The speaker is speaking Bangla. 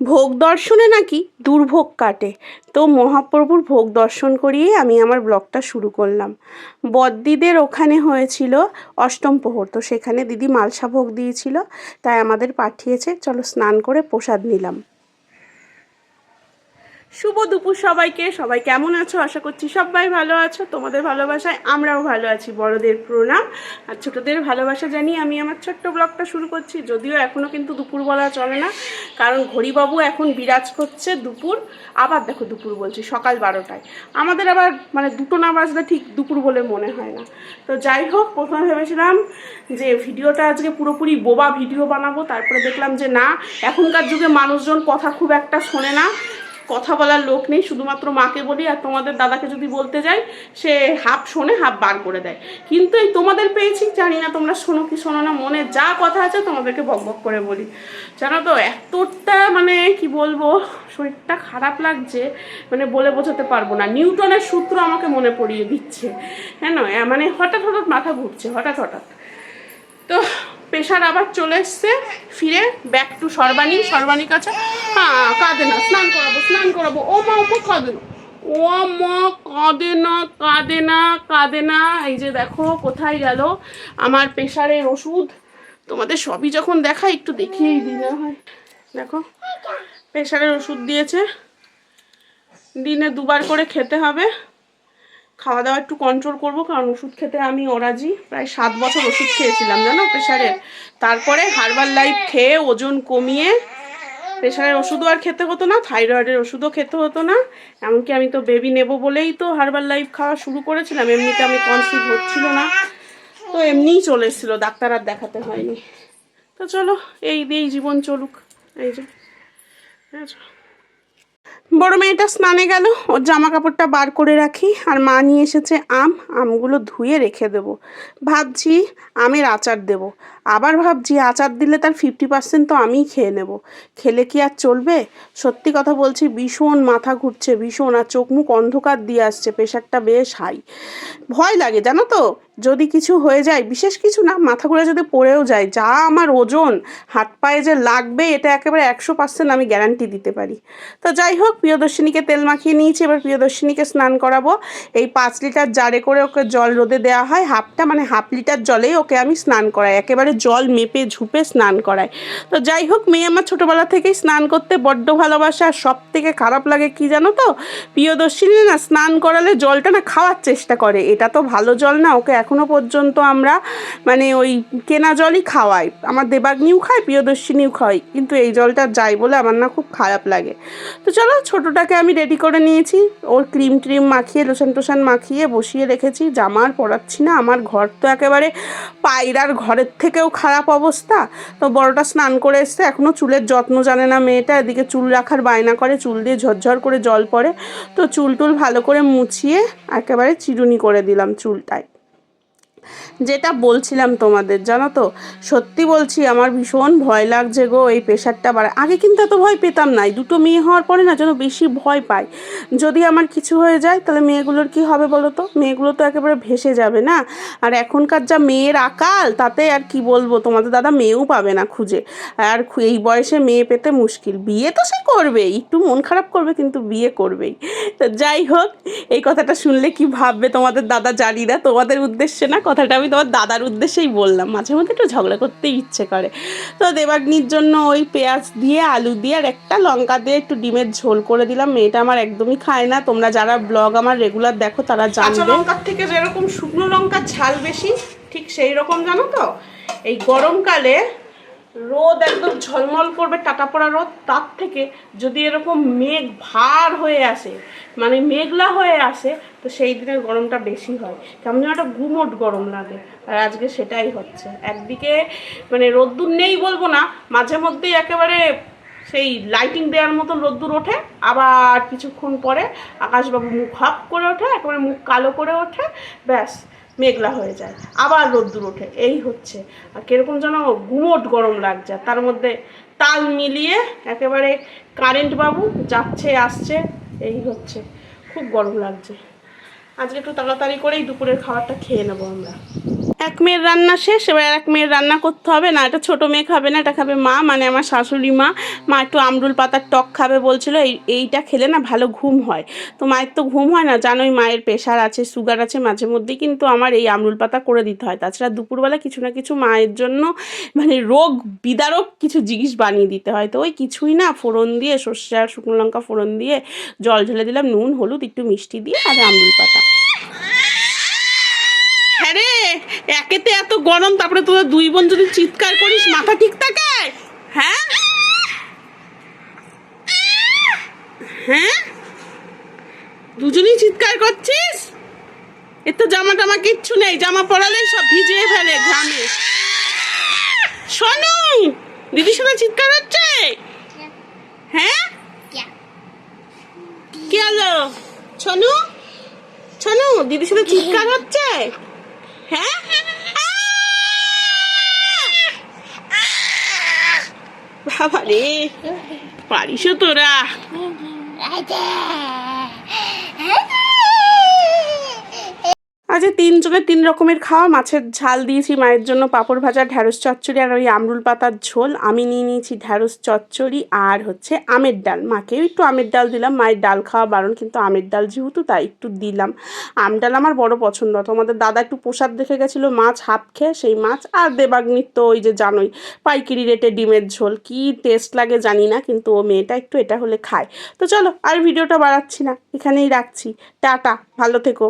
ভোগ দর্শনে নাকি দুর্ভোগ কাটে। তো মহাপ্রভুর ভোগ দর্শন করিয়ে আমি আমার ব্লগটা শুরু করলাম। বদ্দিদের ওখানে হয়েছিল অষ্টম প্রহর, তো সেখানে দিদি মালসা ভোগ দিয়েছিল, তাই আমাদের পাঠিয়েছে। চলো স্নান করে প্রসাদ নিলাম। শুভ দুপুর সবাইকে। সবাই কেমন আছো? আশা করছি সবাই ভালো আছো। তোমাদের ভালোবাসায় আমরাও ভালো আছি। বড়দের প্রণাম। আর ছোটদের ভালোবাসা জানিয়ে আমি আমার ছোট্ট ব্লগটা শুরু করছি। যদিও এখনও কিন্তু দুপুর বলা চলে না। কারণ ঘড়িবাবু এখন বিরাজ করছে দুপুর। আবার দেখো দুপুর বলছি, সকাল বারোটায়। আমাদের আবার মানে দুটো না বাজলে ঠিক দুপুর বলে মনে হয় না। তো যাই হোক, প্রথমে ভেবেছিলাম যে ভিডিওটা আজকে পুরোপুরি বোবা ভিডিও বানাবো। তারপরে দেখলাম যে না, এখনকার যুগে মানুষজন কথা খুব একটা শোনে না। কথা বলার লোক নেই, শুধুমাত্র মাকে বলি আর তোমাদের দাদাকে যদি বলতে যাই, সে হাফ শোনে, হাফ বার করে দেয়। কিন্তু এই তোমাদের পেয়েছি, জানি না তোমরা শোনো কি শোনো না, মনে যা কথা আছে তোমাদেরকে বক বক করে বলি। জানো তো, এতটা মানে কি বলব, শরীরটা খারাপ লাগছে মানে বলে বোঝাতে পারব না। নিউটনের সূত্র আমাকে মনে পড়িয়ে দিচ্ছে। হ্যাঁ নয় মানে হঠাৎ হঠাৎ মাথা ঘুরছে, হঠাৎ হঠাৎ। প্রেশার আবার চলে এসছে, ফিরে ব্যাক টু সর্বাণী, সর্বাণীর কাছে। হ্যাঁ কাঁদে না, স্নান করাবো স্নান করাবো। ও মা ও মা কাঁদে না। ও মা কাঁদে না কাঁদে না কাঁদে না। এই যে দেখো, কোথায় গেল আমার প্রেশারের ওষুধ। তোমাদের সবই যখন দেখাই, একটু দেখিয়েই দিলে হয়। দেখো প্রেশারের ওষুধ দিয়েছে। দিনে দুবার করে খেতে হবে। খাওয়া দাওয়া একটু কন্ট্রোল করব, কারণ ওষুধ খেতে আমি অরাজি। প্রায় সাত বছর ওষুধ খেয়েছিলাম, জানো? প্রেশারের তারপরে হার্বাল লাইফ খেয়ে ওজন কমিয়ে প্রেশারের ওষুধও আর খেতে হতো না থাইরয়েডের ওষুধও খেতে হতো না। এমনকি আমি তো বেবি নেব বলেই তো হার্বাল লাইফ খাওয়া শুরু করেছিলাম, এমনিতে আমি কনসিভ হচ্ছিল না। তো এমনিই চলে এসেছিল, ডাক্তার আর দেখাতে হয়নি। তো চলো, এই দিয়েই জীবন চলুক। এই যে? বড় মেয়েটা স্নানে গেল, ওর জামা কাপড়টা বার করে রাখি, আর মা নিয়ে এসেছে আম, আমগুলো ধুয়ে রেখে দেবো। ভাবছি আমের আচার দেব। আবার ভাবছি, আচার দিলে তার ফিফটি পার্সেন্ট তো আমিই খেয়ে নেব। খেলে কি আর চলবে? সত্যি কথা বলছি, ভীষণ মাথা ঘুরছে, ভীষণ, আর চোখ মুখ অন্ধকার দিয়ে আসছে, প্রেশারটা বেশ হাই ভয় লাগে, জানো তো? যদি কিছু হয়ে যায়, বিশেষ কিছু না, মাথা ঘুরে যদি পড়েও যায়, যা আমার ওজন, হাত পায়ে যে লাগবে, এটা একেবারে একশো পার্সেন্ট আমি গ্যারান্টি দিতে পারি। তো যাই হোক, প্রিয়দর্শিনীকে তেল মাখিয়ে নিয়েছি, এবার প্রিয়দর্শিনীকে স্নান করাবো। এই পাঁচ লিটার জারে করে ওকে জল রোদে দেওয়া হয়, হাফটা মানে হাফ লিটার জলেই ওকে আমি স্নান করাই, একেবারে জল মেপে ঝুপে স্নান করায়। তো যাই হোক, মেয়ে আমার ছোটোবেলা থেকেই স্নান করতে বড্ড ভালোবাসে আর সব থেকে খারাপ লাগে কি জানো তো? প্রিয়দর্শিনী না স্নান করালে জলটা না খাওয়ার চেষ্টা করে। এটা তো ভালো জল না, ওকে এখনও পর্যন্ত আমরা মানে ওই কেনা জলই খাওয়াই। আমার দেবাগ্নিও খাই প্রিয়দর্শিনীও খাই কিন্তু এই জলটা যাই বলে আমার না খুব খারাপ লাগে। তো চলো, ছোটোটাকে আমি রেডি করে নিয়েছি। ওর ক্রিম ট্রিম মাখিয়ে, লোশন টোশন মাখিয়ে বসিয়ে রেখেছি। জামা আর পরাচ্ছি না, আমার ঘর তো একেবারে পায়রার ঘরের থেকেও খারাপ অবস্থা। তো বড়টা স্নান করে এসছে এখনও চুলের যত্ন জানে না মেয়েটা। এদিকে চুল রাখার বায়না করে, চুল দিয়ে ঝরঝর করে জল পড়ে। তো চুল টুল ভালো করে মুছিয়ে একেবারে চিরুনি করে দিলাম চুলটায়। যেটা বলছিলাম তোমাদের, জানো তো? সত্যি বলছি, আমার ভীষণ ভয় লাগছে গো এই প্রেশারটা বাড়া, আগে কিন্তু এত ভয় পেতাম না দুটো মেয়ে হওয়ার পরে না যেন বেশি ভয় পাই। যদি আমার কিছু হয়ে যায়, তাহলে মেয়েগুলোর কি হবে বলো তো? মেয়েগুলো তো একেবারে ভেসে যাবে না। আর এখনকার যা মেয়ের আকাল, তাতে আর কি বলব? তোমাদের দাদা মেয়েও পাবে না খুঁজে। আর এই বয়সে মেয়ে পেতে মুশকিল। বিয়ে তো সে করবেই, একটু মন খারাপ করবে কিন্তু বিয়ে করবেই। তো যাই হোক, এই কথাটা শুনলে কি ভাববে তোমাদের দাদা জানি না তোমাদের উদ্দেশ্যে না কথাটা আমি তোমার দাদার উদ্দেশ্যেই বললাম। মাঝে মধ্যে একটু ঝগড়া করতে ইচ্ছে করে। তো দেবাগ্নির জন্য ওই পেঁয়াজ দিয়ে আলু দিয়ে আর একটা লঙ্কা দিয়ে একটু ডিমের ঝোল করে দিলাম। মেয়েটা আমার একদমই খায় না। তোমরা যারা ব্লগ আমার রেগুলার দেখো তারা জানবে। লঙ্কার থেকে যেরকম শুকনো লঙ্কার ঝাল বেশি ঠিক সেই রকম জানো তো? এই গরমকালে রোদ একদম ঝলমল করবে, টাটা পড়া রোদ, তার থেকে যদি এরকম মেঘ ভার হয়ে আসে মানে মেঘলা হয়ে আসে, তো সেই দিনের গরমটা বেশি হয়। কেমন যেন একটা গুমোট গরম লাগে, আর আজকে সেটাই হচ্ছে। একদিকে মানে রোদ্দুর নেই বলব না, মাঝে মধ্যেই একেবারে সেই লাইটিং দেওয়ার মতো রোদ্দুর ওঠে, আবার কিছুক্ষণ পরে আকাশবাবু মুখ হাফ করে ওঠে, একেবারে মুখ কালো করে ওঠে, ব্যাস। মেঘলা হয়ে যায়, আবার রোদ্দুর ওঠে। এই হচ্ছে। আর কীরকম যেন গুমোট গরম লাগছে। তার মধ্যে তাল মিলিয়ে একেবারে কারেন্ট বাবু যাচ্ছে, আসছে, এই হচ্ছে। খুব গরম লাগছে। আজকে একটু তাড়াতাড়ি করেই দুপুরের খাবারটা খেয়ে নেব আমরা। এক মেয়ের রান্না শেষ, এবার এক মেয়ের রান্না করতে হবে না, এটা ছোটো মেয়ে খাবে না, এটা খাবে মা মানে আমার শাশুড়ি মা। মা একটু আমরুল পাতার টক খাবে বলছিল, এই, এইটা খেলে না ভালো ঘুম হয়। তো মায়ের তো ঘুম হয় না, জানোই মায়ের প্রেশার আছে সুগার আছে মাঝে মধ্যেই কিন্তু আমার এই আমরুল পাতা করে দিতে হয়। তাছাড়া দুপুরবেলা কিছু না কিছু মায়ের জন্য মানে রোগ বিদারক কিছু জিনিস বানিয়ে দিতে হয়। তো ওই কিছুই না, ফোড়ন দিয়ে সর্ষে আর শুকনো লঙ্কা ফোড়ন দিয়ে জল ঢেলে দিলাম, নুন, হলুদ, একটু মিষ্টি দিয়ে, আর আমরুল পাতা হ্যাঁ রে একেতে এত গরম, তারপরে তোরা দুই বোন যদি চিৎকার করিস, মাথা ঠিক থাকে হ্যাঁ? হ্যাঁ? দুজনেই চিৎকার করছিস? এর তো জামা টামা কিচ্ছু নেই, জামা পরালেই সব ভিজিয়ে ফেলে ঘামে শোনো, দিদির সাথে চিৎকার হচ্ছে? হ্যাঁ? কি হলো? ছনু ছনু দিদির সাথে চিৎকার হচ্ছে? হ্যাঁ? বাবা রে পারিসও তোরা আজ এই তিনজনের তিন রকমের খাওয়া। মাছের ঝাল দিয়েছি, মায়ের জন্য পাঁপড় ভাজা, ঢ্যাঁড়স চচ্চড়ি আর ওই আমরুল পাতার ঝোল। আমি নিয়ে নিয়েছি ঢ্যাঁড়স চচ্চড়ি আর হচ্ছে আমের ডাল। মাকেও একটু আমের ডাল দিলাম। মায়ের ডাল খাওয়া বারণ, কিন্তু আমের ডাল যেহেতু তাই একটু দিলাম। আম ডাল আমার বড় পছন্দ। তোমাদের দাদা একটু প্রসাদ দেখে গেছিল, মাছ হাফ খেয়ে সেই মাছ আর দেবাগ্নির তো ওই যে জানোই পাইকিরি রেটে ডিমের ঝোল। কি টেস্ট লাগে জানি না, কিন্তু ও মেয়েটা একটু এটা হলে খায়। তো চলো আর ভিডিওটা বাড়াচ্ছি না। এখানেই রাখছি। টাটা, ভালো থেকো।